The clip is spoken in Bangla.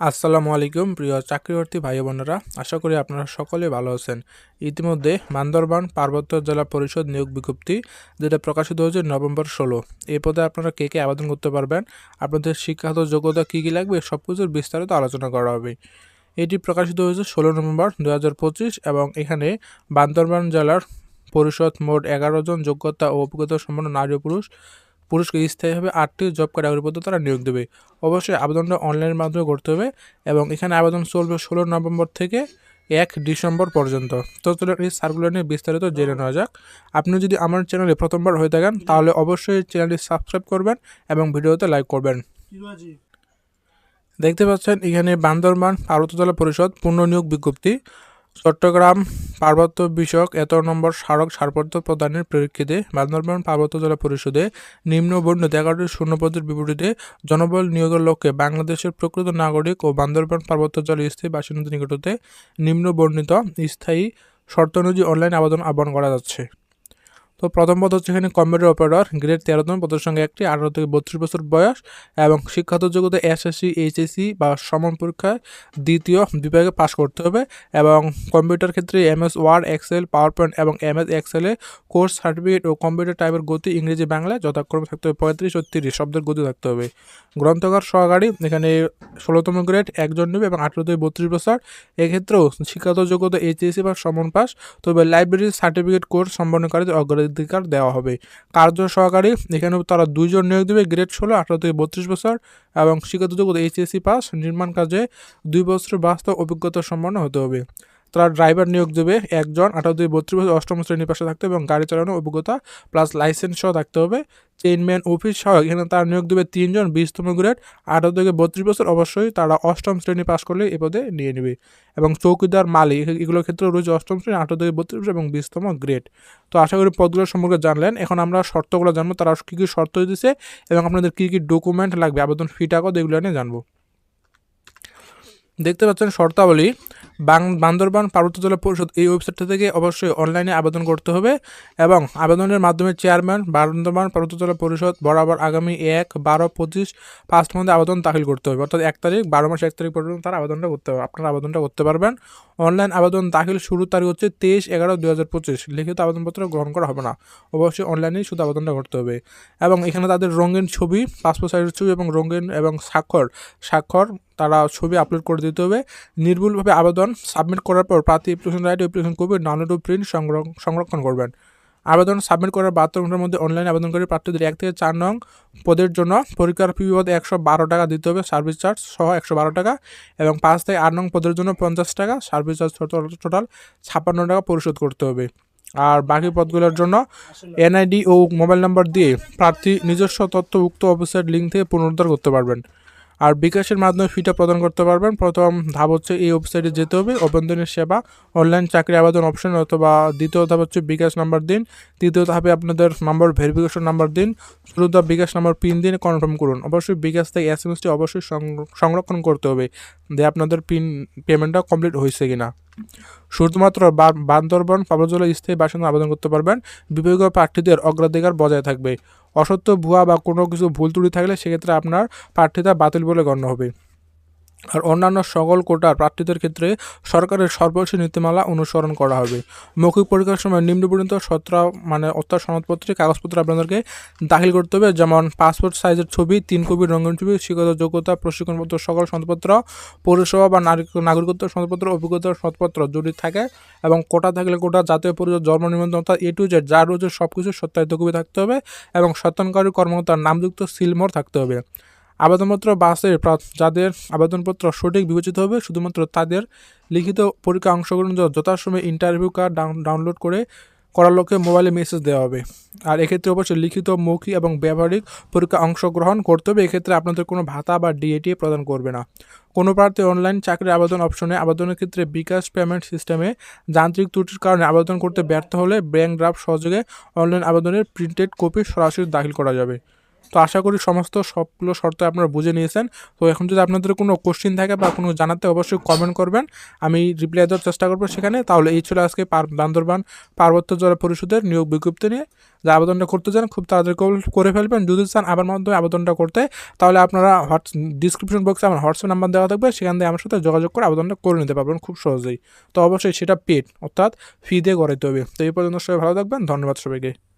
আসসালামু আলাইকুম, প্রিয় চাকরিপ্রার্থী ভাই বোনেরা আশা করি আপনারা সকলে ভালো আছেন। ইতিমধ্যে বান্দরবান পার্বত্য জেলা পরিষদ নিয়োগ বিজ্ঞপ্তি যেটা প্রকাশিত হয়েছে নভেম্বর ষোলো। এ পদে আপনারা কে কে আবেদন করতে পারবেন, আপনাদের শিক্ষাগত যোগ্যতা কী কী লাগবে সব কিছুর বিস্তারিত আলোচনা করা হবে। এটি প্রকাশিত হয়েছে ষোলো নভেম্বর দু হাজার পঁচিশ এবং এখানে বান্দরবান জেলার পরিষদ মোট এগারো জন যোগ্যতা ও অভিজ্ঞতা সম্পন্ন নারী পুরুষ পুরুষকে স্থায়ীভাবে আটটি জব ক্যাটাগরির পদ্ধতি তারা নিয়োগ দেবে। অবশ্যই আবেদনটা অনলাইনের মাধ্যমে করতে হবে এবং এখানে আবেদন চলবে ষোলো নভেম্বর থেকে এক ডিসেম্বর পর্যন্ত। তো এই সার্কুলার নিয়ে বিস্তারিত জেনে নেওয়া যাক। আপনি যদি আমার চ্যানেলে প্রথমবার হয়ে থাকেন তাহলে অবশ্যই চ্যানেলটি সাবস্ক্রাইব করবেন এবং ভিডিওতে লাইক করবেন। দেখতে পাচ্ছেন এখানে বান্দরবান পার্বত্য জেলা পরিষদ পূর্ণ নিয়োগ বিজ্ঞপ্তি। চট্টগ্রাম পার্বত্য বিষয়ক এত নম্বর স্মারক ছাড়পত্র প্রদানের প্রেক্ষিতে বান্দরবান পার্বত্য জেলা পরিষদে নিম্ন বর্ণিত এগারোটি শূন্যপদের বিপরীতে জনবল নিয়োগের লক্ষ্যে বাংলাদেশের প্রকৃত নাগরিক ও বান্দরবান পার্বত্য জেলা স্থায়ী বাসিন্দাদের নিকটতে নিম্ন বর্ণিত স্থায়ী শর্ত অনুযায়ী অনলাইন আবেদন আহ্বান করা যাচ্ছে। তো প্রথম পদ হচ্ছে এখানে কম্পিউটার অপারেটর গ্রেড তেরোতম পদের সঙ্গে একটি আঠারো থেকে বত্রিশ বছর বয়স এবং শিক্ষাগত যোগ্যতা এসএসসি এইচএসসি বা সমান পরীক্ষায় দ্বিতীয় বিভাগে পাশ করতে হবে এবং কম্পিউটার ক্ষেত্রে MS Word Excel PowerPoint এবং এমএস এক্সেলে কোর্স সার্টিফিকেট ও কম্পিউটার টাইপের গতি ইংরেজি বাংলায় যথাক্রমে থাকতে হবে পঁয়ত্রিশ ও তিরিশ শব্দের গতি থাকতে হবে। গ্রন্থকার সহকারী, এখানে ষোলোতম গ্রেড একজন নেবে এবং আঠেরো থেকে বত্রিশ বছর। এক্ষেত্রেও শিক্ষাগত যোগ্যতা এইচএসসি বা সমান পাস তবে লাইব্রেরি সার্টিফিকেট কোর্স সম্পন্নকারীদের অগ্রাধিকার দেওয়া হবে। কার্য সহকারী, এখানে তারা দুইজন নিয়োগ দেবে, গ্রেড ষোলো, আঠারো থেকে বত্রিশ বছর এবং শিক্ষাগত যোগ্যতা এইচএসসি পাস, নির্মাণ কাজে দুই বছর বাস্তব অভিজ্ঞতা সম্পন্ন হতে হবে। তারা ড্রাইভার নিয়োগ দেবে একজন, আঠারো দুই বত্রিশ বছর অষ্টম শ্রেণির পাশে থাকতে এবং গাড়ি চালানোর অভিজ্ঞতা প্লাস লাইসেন্স সহ থাকতে হবে। চেইনম্যান অফিস সহ এখানে তারা নিয়োগ দেবে তিনজন, বিশতম গ্রেড আঠারো থেকে বত্রিশ বছর অবশ্যই তারা অষ্টম শ্রেণি পাশ করলে এ পদে নিয়ে নেবে। এবং চৌকিদার মালিক এগুলোর ক্ষেত্রে রয়েছে অষ্টম শ্রেণি, আঠারো থেকে বত্রিশ এবং বিশতম গ্রেড তো আশা করি পদগুলো সম্পর্কে জানলেন। এখন আমরা শর্তগুলো জানব, তারা কী কী শর্ত দিতেছে এবং আপনাদের কী কী ডকুমেন্ট লাগবে, আবেদন ফি টাকা এগুলো নিয়ে জানব। দেখতে পাচ্ছেন শর্তাবলী বান্দরবান পার্বত্য জেলা পরিষদ এই ওয়েবসাইটটা থেকে অবশ্যই অনলাইনে আবেদন করতে হবে এবং আবেদনের মাধ্যমে চেয়ারম্যান, বান্দরবান পার্বত্য জেলা পরিষদ বরাবর আগামী এক, বারো, পঁচিশ, পাঁচ মধ্যে আবেদন দাখিল করতে হবে। অর্থাৎ এক তারিখ, বারো মাস এক তারিখ পর্যন্ত তার আবেদনটা করতে হবে। আপনারা আবেদনটা করতে পারবেন। অনলাইন আবেদন দাখিল শুরু তারিখ হচ্ছে তেইশ এগারো দু হাজার পঁচিশ। লিখিত আবেদনপত্র গ্রহণ করা হবে না। অবশ্যই অনলাইনেই শুধু আবেদনটা করতে হবে। এবং এখানে তাদের রঙিন ছবি, পাসপোর্ট সাইজের ছবি এবং রঙিন এবং স্বাক্ষর স্বাক্ষর তারা ছবি আপলোড করে দিতে হবে। নির্ভুলভাবে আবেদন সাবমিট করার পর প্রার্থী application right application copy download print সংরক্ষণ করবেন। আবেদন সাবমিট করার বাহাত্তর ঘণ্টার মধ্যে অনলাইন আবেদনকারী প্রার্থীদের এক থেকে চার নং পদের জন্য পরীক্ষার ফি বাবদ একশো বারো টাকা দিতে হবে সার্ভিস চার্জ সহ একশো বারো টাকা এবং পাঁচ থেকে আট নং পদের জন্য পঞ্চাশ টাকা সার্ভিস চার্জ টোটাল ছাপ্পান্ন টাকা পরিশোধ করতে হবে। আর বাকি পদগুলোর জন্য এনআইডি ও মোবাইল নাম্বার দিয়ে প্রার্থী নিজস্ব তথ্য উক্ত অফিসের লিঙ্ক থেকে পুনরুদ্ধার করতে পারবেন। আর বিকাশের মাধ্যমে ফিটা প্রদান করতে পারবেন। প্রথম ধাপ হচ্ছে এই ওয়েবসাইটে যেতে হবে। অভ্যন্তরীণ সেবা অনলাইন চাকরি আবেদন অপশন অথবা দ্বিতীয় ধাপ হচ্ছে বিকাশ নাম্বার দিন। তৃতীয় ধাপে আপনাদের নাম্বার ভেরিফিকেশন নাম্বার দিন। চতুর্থ বিকাশ নাম্বার পিন দিন কনফার্ম করুন। অবশ্যই বিকাশ থেকে এস এম এসটি অবশ্যই সংরক্ষণ করতে হবে। দিয়ে আপনাদের পিন পেমেন্টটা কমপ্লিট হয়েছে কিনা। শুধুমাত্র বান্দরবন পাবজলা স্থায়ী বাসিন্দা আবেদন করতে পারবেন। বিভাগীয় প্রার্থীদের অগ্রাধিকার বজায় থাকবে। অসত্য, ভুয়া বা কোনো কিছু ভুল ত্রুটি থাকলে সেক্ষেত্রে আপনার প্রার্থিতা বাতিল বলে গণ্য হবে। আর অন্যান্য সকল কোটার প্রার্থীদের ক্ষেত্রে সরকারের সর্বশেষ নীতিমালা অনুসরণ করা হবে। মৌখিক পরীক্ষার সময় নিম্ন পর্যন্ত সতেরো মানে অর্থাৎ সনদপত্রে কাগজপত্র আপনাদেরকে দাখিল করতে হবে, যেমন পাসপোর্ট সাইজের ছবি, তিন কপির রঙিন ছবি শিক্ষত যোগ্যতা, প্রশিক্ষণপত্র, সকল সনদপত্র, পৌরসভা বা নাগরিকত্ব সনদপত্র অভিজ্ঞতার সনদপত্র যদি থাকে এবং কোটা থাকলে কোটা, জাতীয় পরিচয়, জন্ম নিবন্ধন অর্থাৎ এ টু জেড যা রয়েছে সব কিছু সত্যায়িত কপি থাকতে হবে এবং সত্যায়নকারী কর্মকর্তার নামযুক্ত সিলমোর থাকতে হবে। আবেদনপত্র বাসের যাদের আবেদনপত্র সঠিক বিবেচিত হবে, শুধুমাত্র তাদের লিখিত পরীক্ষা অংশগ্রহণ যথাসময়ে ইন্টারভিউ কার্ড ডাউনলোড করে করার লক্ষ্যে মোবাইলে মেসেজ দেওয়া হবে। আর এক্ষেত্রে অবশ্যই লিখিত, মৌখিক এবং ব্যবহারিক পরীক্ষা অংশগ্রহণ করতে হবে। এক্ষেত্রে আপনাদের কোনো ভাতা বা ডিএটি প্রদান করবে না। কোনো প্রার্থী অনলাইন চাকরির আবেদন অপশনে আবেদনের ক্ষেত্রে বিকাশ পেমেন্ট সিস্টেমে যান্ত্রিক ত্রুটির কারণে আবেদন করতে ব্যর্থ হলে ব্যাঙ্ক ড্রাফট সহযোগে অনলাইন আবেদনের প্রিন্টেড কপি সরাসরি দাখিল করা যাবে। তো আশা করি সমস্ত সবগুলো শর্ত আপনারা বুঝে নিয়েছেন। তো এখন যদি আপনাদের কোনো কোশ্চিন থাকে বা কোনো জানাতে, অবশ্যই কমেন্ট করবেন। আমি রিপ্লাই দেওয়ার চেষ্টা করব সেখানে। তাহলে এই ছিল আজকে বান্দরবান পার্বত্য জল পরিষদের নিয়োগ বিজ্ঞপ্তি নিয়ে। যে আবেদনটা করতে চান খুব তাড়াতাড়ি করে ফেলবেন। যদি চান আবার মাধ্যমে আবেদনটা করতে, তাহলে আপনারা হোয়াটস ডিসক্রিপশন বক্সে আমার হোয়াটসঅ্যাপ নাম্বার দেওয়া থাকবে। সেখান থেকে আমার সাথে যোগাযোগ করে আবেদনটা করে নিতে পারবেন খুব সহজেই। তো অবশ্যই সেটা পেড অর্থাৎ ফি দিয়ে করাইতে হবে তো এই পর্যন্ত সবাই ভালো থাকবেন। ধন্যবাদ সবাইকে।